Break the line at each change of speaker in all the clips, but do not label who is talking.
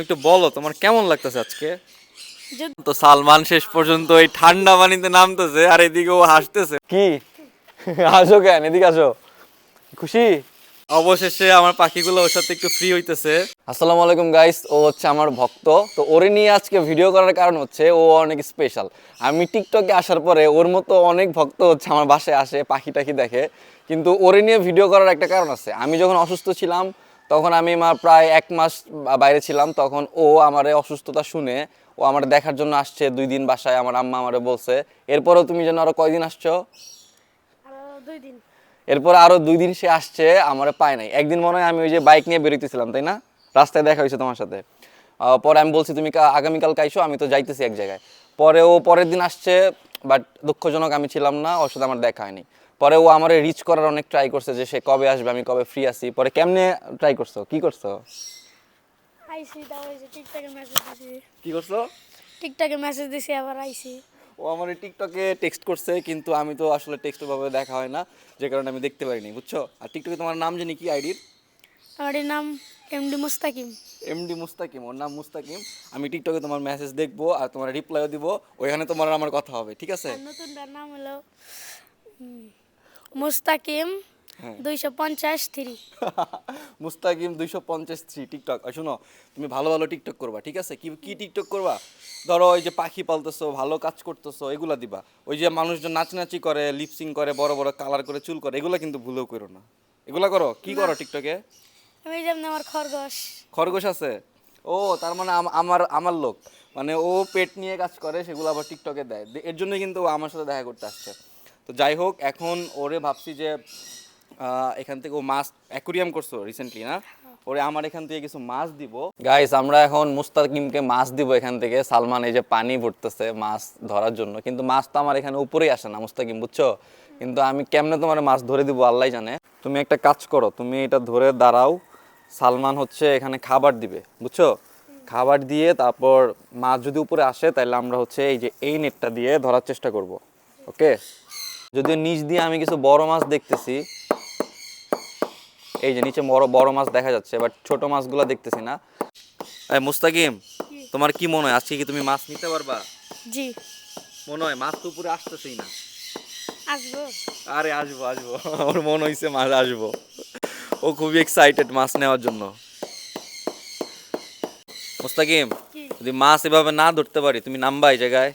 একটু বলো তোমার কেমন লাগতেছে আজকে? তো সালমান শেষ পর্যন্ত এই ঠান্ডা পানিতে নামতেছে আর এদিকে ও হাসতেছে।
কি? আসো কেন? এদিকে আসো। খুশি?
অবশেষে আমার পাখিগুলো ওর সাথে একটু ফ্রি হইতেছে।
আসসালামু আলাইকুম গাইস ও হচ্ছে আমার ভক্ত। তো ওরে নিয়ে আজকে ভিডিও করার কারণ হচ্ছে ও অনেক স্পেশাল আমি টিকটকে আসার পরে ওর মতো অনেক ভক্ত হচ্ছে আমার বাসায় আসে পাখি টাখি দেখে। কিন্তু ওরে নিয়ে ভিডিও করার একটা কারণ আছে। আমি যখন অসুস্থ ছিলাম তখন আমি মা প্রায় এক মাস বাইরে ছিলাম তখন ও আমার অসুস্থতা শুনে ও আমার দেখার জন্য আসছে দুই দিন বাসায় আমার আম্মা আমারে বলছে। এরপরেও তুমি যেন আরও কয়দিন আসছো? এরপর আরও দুই দিন সে আসছে আমার পায় নাই। একদিন মনে হয় আমি ওই যে বাইক নিয়ে বেরোতেছিলাম তাই না? রাস্তায় দেখা হয়েছে তোমার সাথে। পরে আমি বলছি তুমি আগামীকাল কাইসো আমি তো যাইতেছি এক জায়গায়। পরে ও পরের দিন আসছে বাট দুঃখজনক আমি ছিলাম না ওর সাথে আমার দেখা হয়নি। পরে ও আমার রিচ করার অনেক ট্রাই করছে যে সে কবে আসবে আমি কবে ফ্রি আছি। পরে কেমনে ট্রাই করছ? কি করছ?
আইসি তাও হয়েছে টিকটকে মেসেজ দিছি।
কি করছ?
টিকটকে মেসেজ দিছি আবার আইসি।
ও আমার টিকটকে টেক্সট করছে কিন্তু আমি তো আসলে টেক্সট ভাবে দেখা হয় না যে কারণে আমি দেখতে পারিনি বুঝছ? আর টিকটকে তোমার নাম জানি কি আইডির?
আমার নাম এমডি মুস্তাকিম।
এমডি মুস্তাকিম ওর নাম মুস্তাকিম। আমি টিকটকে তোমার মেসেজ দেখব আর তোমার রিপ্লাইও দিব ওইখানে তোমার আমার কথা হবে ঠিক আছে?
নতুনটার নাম হলো মুস্তাকিম
হ্যাঁ।
দুইশো পঞ্চাশ থ্রি।
মুস্তাকিম দুইশো পঞ্চাশ থ্রি টিকটক। শোনো তুমি ভালো ভালো টিকটক করবা ঠিক আছে? কি কি টিকটক করবা? ধরো ওই যে পাখি পালতেছো ভালো কাজ করতেছো এগুলা দিবা। ওই যে মানুষজন নাচানাচি করে লিপসিং করে বড় বড় কালার করে চুল করে এগুলা কিন্তু ভুলেও করো না। এগুলা করো? কি করো টিকটকে?
আমি যেমন আমার খরগোশ।
খরগোশ আছে? ও তার মানে আমার আমার লোক। মানে ও পেট নিয়ে কাজ করে সেগুলো আবার টিকটকে দেয়। এর জন্যই কিন্তু ও আমার সাথে দেখা করতে আসছে। তো যাই হোক এখন ওরে ভাবছি যে এখান থেকে ও মাছ অ্যাকুরিয়াম করছ রিসেন্টলি না? ওরে আমার এখান থেকে কিছু মাছ দিব।
গাইস আমরা এখন মুস্তাকিমকে মাছ দিব এখান থেকে। সালমান এই যে পানি ভরতেছে মাছ ধরার জন্য। কিন্তু মাছ তো আমার এখানে উপরেই আসে না মুস্তাকিম বুঝছ? কিন্তু আমি কেমনে তোমার মাছ ধরে দিব আল্লাহ জানে। তুমি একটা কাজ করো তুমি এটা ধরে দাঁড়াও। সালমান হচ্ছে এখানে খাবার দিবে বুঝছ? খাবার দিয়ে তারপর মাছ যদি উপরে আসে তাহলে আমরা হচ্ছে এই যে এই নেটটা দিয়ে ধরার চেষ্টা করব ওকে যদিও নিচ দিয়ে আমি কিছু বড় মাছ দেখতেছি এই যে নিচে বড় বড় মাছ দেখা যাচ্ছে বাট ছোট মাছগুলো দেখতেছি না।
মুস্তাকিম তোমার কি মনে হয় আজকে কি তুমি মাছ নিতে পারবা?
জি।
মনে হয় মাছ তো উপরে আসতেছেই না।
আসব।
আরে আসব আসব আমার মনে হইছে মাছ আসব। ও খুবই এক্সাইটেড মাছ নেওয়ার জন্য। মুস্তাকিম যদি মাছ এভাবে না ধরতে পারি তুমি নামবা এই জায়গায়।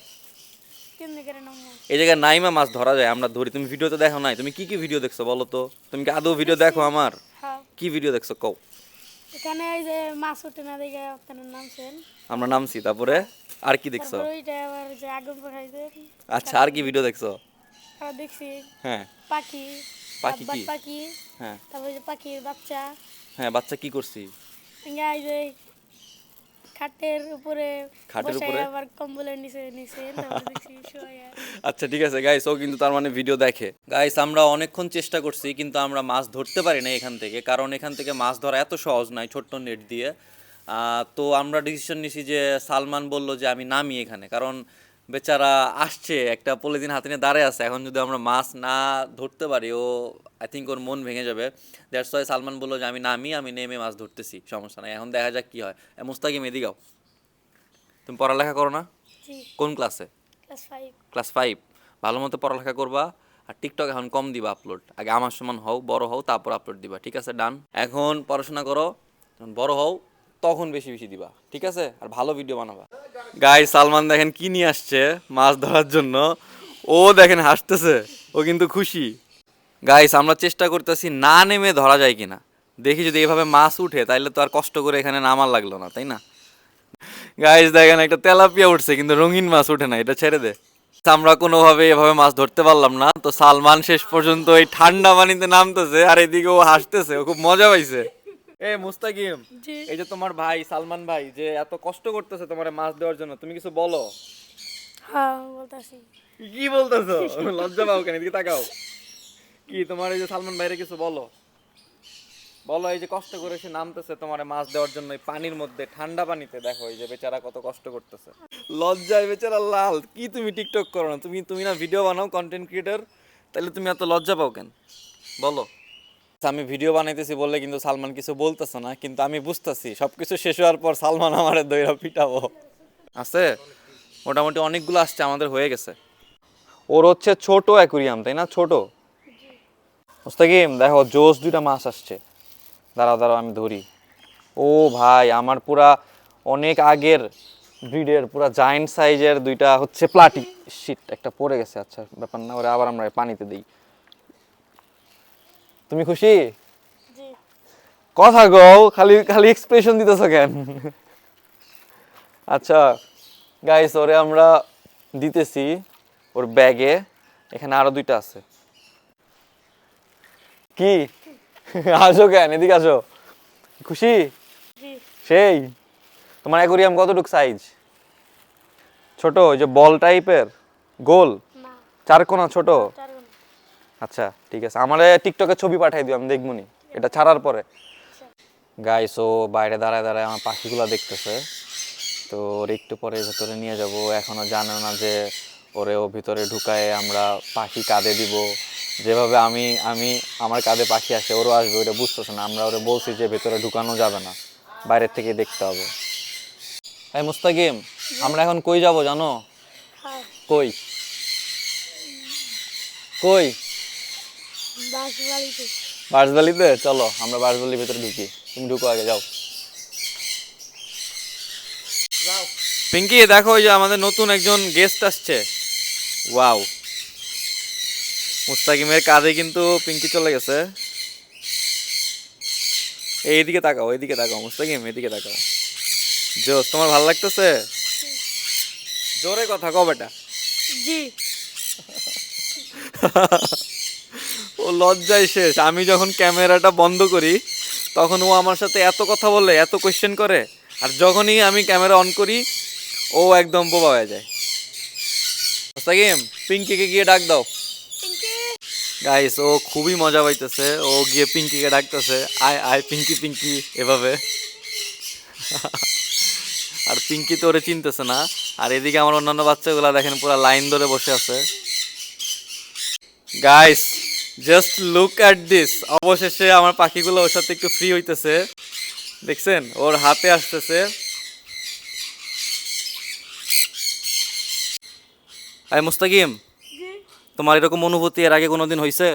এই জায়গায় নাইমা মাছ ধরা যায় আমরা ধরি। তুমি ভিডিও তো দেখো নাই তুমি কি কি ভিডিও দেখছ বলো তো? তুমি কি আদৌ ভিডিও দেখো আমার?
হ্যাঁ।
কি ভিডিও দেখছ? কও।
এখানে এই যে মাছ উঠে না দেখে আপনার নামছেন
আমরা নামছি তারপরে আর কি দেখছ?
ওইটা আবার যে আগুন পাঠাইছে
আচ্ছা আর কি ভিডিও দেখছ?
আবার দেখছি।
হ্যাঁ।
পাখি।
পাখি কি?
পাখি।
হ্যাঁ।
তারপর যে পাখির বাচ্চা।
হ্যাঁ বাচ্চা কি করছি?
এই যে খাটের উপরে
খাটের উপরে?
আবার কম্বলের নিচে নিচে
আচ্ছা ঠিক আছে গাইস ও কিন্তু তার মানে ভিডিও দেখে। গাইস আমরা অনেকক্ষণ চেষ্টা করছি কিন্তু আমরা মাছ ধরতে পারি না এখান থেকে কারণ এখান থেকে মাছ ধরা এত সহজ নয় ছোট্ট নেট দিয়ে। তো আমরা ডিসিশন নিছি যে সালমান বলল যে আমি নামি এখানে কারণ বেচারা আসছে একটা পলিথিন হাতে নিয়ে দাঁড়ায় আছে। এখন যদি আমরা মাছ না ধরতে পারি ও আই থিঙ্ক ওর মন ভেঙে যাবে। দ্যাটস ওয়াই সালমান বলল যে আমি নামি আমি নেমে মাছ ধরতেছি সমস্যা নাই। এখন দেখা যাক কি হয়। মুস্তাকিম এদিকাও তুমি পড়ালেখা করো না? কোন ক্লাসে
ক্লাস ফাইভ
ভালো মতো পড়ালেখা করবা আর টিকটক এখন কম দিবা আপলোড আগে আমার সমান হও বড় হও তারপর আপলোড দিবা। ঠিক আছে ডান এখন পড়াশোনা করো। বড় হও। তখন বেশি বেশি দিবা, ঠিক আছে? আর ভালো ভিডিও বানাবা। গাই সালমান দেখেন কি নিয়ে আসছে মাছ ধরার জন্য। ও দেখেন হাসতেছে, ও কিন্তু খুশি। গাইস আমরা চেষ্টা করতেছি না নেমে ধরা যায় কিনা। দেখি যদি এভাবে মাছ উঠে, তাইলে তো আর কষ্ট করে এখানে নামার লাগল না, তাই না? গাইস দেখেন একটা তেলাপিয়া উঠছে, কিন্তু রঙিন মাছ উঠে না, এটা ছেড়ে দে। আমরা কোনোভাবে এভাবে মাছ ধরতে পারলাম না, তো সালমান শেষ পর্যন্ত এই ঠান্ডা পানিতে নামতেছে, আর এদিকে ও হাসতেছে, ও খুব মজা পাইছে। এ মুস্তাকিম এই যে তোমার ভাই সালমান ভাই যে এত কষ্ট করতেছে তোমার মাছ দেওয়ার জন্য তুমি কিছু বলো?
হ্যাঁ বলতেছি।
কি বলতেছো? লজ্জা পাও কেন? এদিকে তাকাও। কি তোমার এই যে সালমান ভাইরে কিছু বলো? বলো এই যে কষ্ট করে সে নামতেছে তোমার মাছ দেওয়ার জন্য এই পানির মধ্যে ঠান্ডা পানিতে দেখো এই যে বেচারা কত কষ্ট করতেছে। লজ্জায় বেচারা লাল কি তুমি টিকটক করো না? তুমি তুমি না ভিডিও বানাও কন্টেন্ট ক্রিয়েটর তাহলে তুমি এত লজ্জা পাও কেন? বলো। আমি ভিডিও বানাইতেছি বললে কিন্তু সালমান কিছু বলতেছে না, কিন্তু আমি বুঝতেছি। সবকিছু শেষ হওয়ার পর সালমান আমার দইরা পিটাবো। আছে, মোটামুটি অনেকগুলো আসছে, আমাদের হয়ে গেছে।
ওর হচ্ছে ছোট অ্যাকুরিয়াম, তাই না? ছোট? মুস্তাকিম, দেখো, জোস দুইটা মাছ আসছে। দাঁড়াও দাঁড়াও, আমি ধরি। ও ভাই, আমার পুরা অনেক আগের ব্রিডের, পুরা জায়েন্ট সাইজের দুইটা হচ্ছে প্লাটি শিট একটা পড়ে গেছে। আচ্ছা ব্যাপার না, ওরা আবার আমরা পানিতে দিই। তুমি খুশি? কথা গো খালি খালি এক্সপ্রেশন দিতেছো কেন? আচ্ছা গাইস ওরে আমরা দিতেছি ওর ব্যাগে এখানে আরও দুইটা আছে। কি? আসো কেন? এদিকে আসো। খুশি? সেই। তোমার অ্যাকোরিয়াম কতটুক সাইজ ছোট? ওই যে বল টাইপের গোল? চার কোনা ছোট? আচ্ছা ঠিক আছে। আমার টিকটকে ছবি পাঠাই দিও আমি দেখব নি। এটা ছাড়ার পরে। গাইস ও বাইরে দাঁড়ায় দাঁড়ায় আমার পাখিগুলো দেখতেছে। তো ওর একটু পরে ভেতরে নিয়ে যাব। এখনও জানে না যে ওরে ও ভিতরে ঢুকায় আমরা পাখি কাঁধে দিব। যেভাবে আমি আমি আমার কাঁধে পাখি আসে ওরও আসবে ওটা বুঝতেছে না। আমরা ওরে বলছি যে ভেতরে ঢুকানো যাবে না। বাইরের থেকে দেখতে হবে। এই মুস্তাকিম আমরা এখন কই যাব জানো?
হ্যাঁ।
কই? কই? বাঁশবালিতে? চলো আমরা বাঁশবালির ভিতরে ঢুকি। তুমি ঢুকো আগে যাও।
পিঙ্কি দেখো ওই যে আমাদের নতুন একজন গেস্ট আসছে। ওয়াও মুস্তাকিমের কাঁধে কিন্তু পিঙ্কি চলে গেছে। এইদিকে তাকাও এইদিকে তাকাও মুস্তাকিম এদিকে তাকাও। জোস তোমার ভালো লাগতেছে? জোরে কথা কও বেটা।
জি।
ও লজ্জায় শেষ। আমি যখন ক্যামেরাটা বন্ধ করি তখন ও আমার সাথে এত কথা বলে এত কোয়েশ্চেন করে আর যখনই আমি ক্যামেরা অন করি ও একদম বোবা হয়ে যায়। মুস্তাকিম পিঙ্কিকে গিয়ে ডাক দাও। গাইস ও খুবই মজা পাইতেছে। ও গিয়ে পিঙ্কিকে ডাকতেছে। আয় আয় পিঙ্কি পিঙ্কি এভাবে। আর পিঙ্কি তো ওরে চিনতেছে না। আর এদিকে আমার অন্যান্য বাচ্চাগুলো দেখেন পুরো লাইন ধরে বসে আছে। Guys just look at this অবশেষে আমার পাখিগুলো ওর সাথে একটু ফ্রি হইতেছে। দেখছেন? ওর হাতে আসতেছে। আয় মুস্তাকিম তোমার এরকম অনুভূতি এর আগে কোনোদিন হয়েছে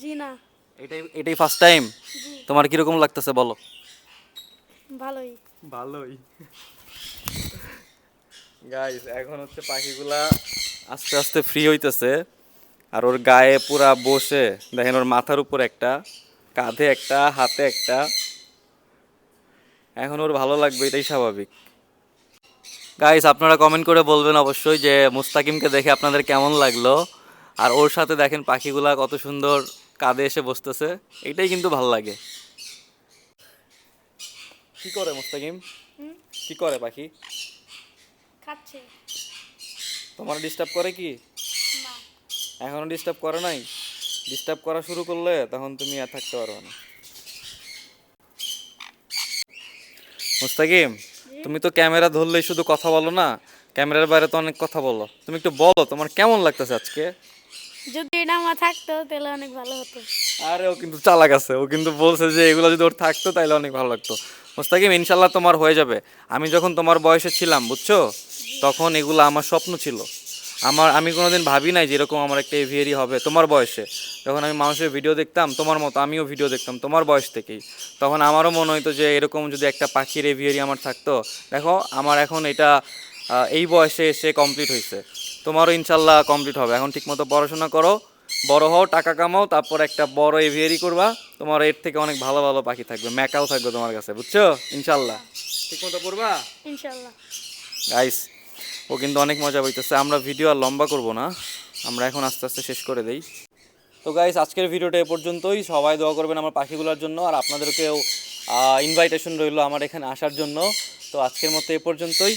জি না।
এটাই এটাই ফার্স্ট টাইম
জি।
তোমার কীরকম লাগতেছে বলো?
ভালোই।
ভালোই। গাইস এখন হচ্ছে পাখিগুলা আস্তে আস্তে ফ্রি হইতেছে। আর ওর গায়ে পুরা বসে দেখেন ওর মাথার উপর একটা কাঁধে একটা হাতে একটা। এখন ওর ভালো লাগবে এটাই স্বাভাবিক। গাইস আপনারা কমেন্ট করে বলবেন অবশ্যই যে মুস্তাকিমকে দেখে আপনাদের কেমন লাগল। আর ওর সাথে দেখেন পাখিগুলা কত সুন্দর কাঁধে এসে বসতেছে এটাই কিন্তু ভালো লাগে। কি করে মুস্তাকিম? কি করে পাখি?
খাচ্ছে।
তোমার ডিস্টার্ব করে কি? এখনও ডিস্টার্ব করে নাই। ডিস্টার্ব করা শুরু করলে তখন তুমি আর থাকতে পারবে না। মুস্তাকিম তুমি তো ক্যামেরা ধরলেই শুধু কথা বলো না ক্যামেরার বাইরে তো অনেক কথা বলো। তুমি একটু বলো তোমার কেমন লাগতেছে আজকে?
যদি এটা আমার থাকতো তাহলে অনেক ভালো হতো।
আরে ও কিন্তু চালাক আছে। ও কিন্তু বলছে যে এগুলো যদি ওর থাকতো তাহলে অনেক ভালো লাগতো। মুস্তাকিম ইনশাল্লাহ তোমার হয়ে যাবে। আমি যখন তোমার বয়সে ছিলাম বুঝছ? তখন এগুলো আমার স্বপ্ন ছিল। আমার আমি কোনোদিন ভাবি নাই যে এরকম আমার একটা এভিয়ারি হবে। তোমার বয়সে? যখন আমি মানুষের ভিডিও দেখতাম তোমার মতো আমিও ভিডিও দেখতাম তোমার বয়স থেকেই। তখন আমারও মনে হতো যে এরকম যদি একটা পাখির এভিয়ারি আমার থাকতো দেখো আমার এখন এটা এই বয়সে এসে কমপ্লিট হয়েছে তোমারও ইনশাল্লাহ কমপ্লিট হবে। এখন ঠিকমতো পড়াশোনা করো বড় হও টাকা কামাও তারপর একটা বড় এভিয়ারি করবা। তোমার এর থেকে অনেক ভালো ভালো পাখি থাকবে ম্যাকাও থাকবে তোমার কাছে বুঝছ? ইনশাল্লাহ। ঠিকমতো করবা
ইনশাল্লাহ।
গাইস ও কিন্তু অনেক মজা পাইতেছে। আমরা ভিডিও আর লম্বা করব না। আমরা এখন আস্তে আস্তে শেষ করে দেই। তো গাইস আজকের ভিডিওটা এ পর্যন্তই। সবাই দোয়া করবেন আমার পাখিগুলোর জন্য আর আপনাদেরকেও ইনভাইটেশন রইল আমার এখানে আসার জন্য। তো আজকের মতো এ পর্যন্তই।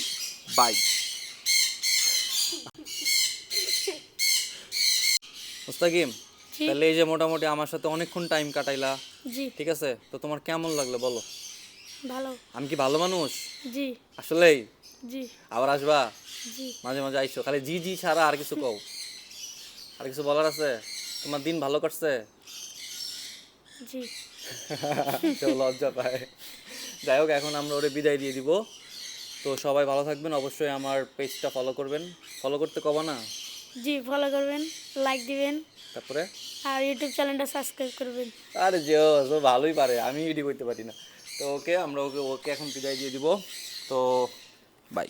বাই মুস্তাকিম তাহলে এই যে মোটামুটি আমার সাথে অনেকক্ষণ টাইম কাটাইলা।
জি।
ঠিক আছে? তো তোমার কেমন লাগল বলো?
ভালো।
আমি কি ভালো মানুষ?
জি।
আসলেই?
জি।
আবার আসবা? মাঝে মাঝে আইসো খালি জি জি ছাড়া আর কিছু কও। আর কিছু বলার আছে? তোমার দিন ভালো কাটছে?
জি।
তো লজ্জা পায়। যাই হোক এখন আমরা ওরে বিদায় দিয়ে দিব। তো সবাই ভালো থাকবেন অবশ্যই আমার পেজটা ফলো করবেন। ফলো করতে কবা না?
জি ফলো করবেন লাইক দিবেন।
তারপরে?
আর ইউটিউব চ্যানেলটা সাবস্ক্রাইব করবেন।
আরে যে ও ভালোই পারে আমি এডি করতে পারি না। তো ওকে আমরা ওকে ওকে এখন বিদায় দিয়ে দিব। তো বাই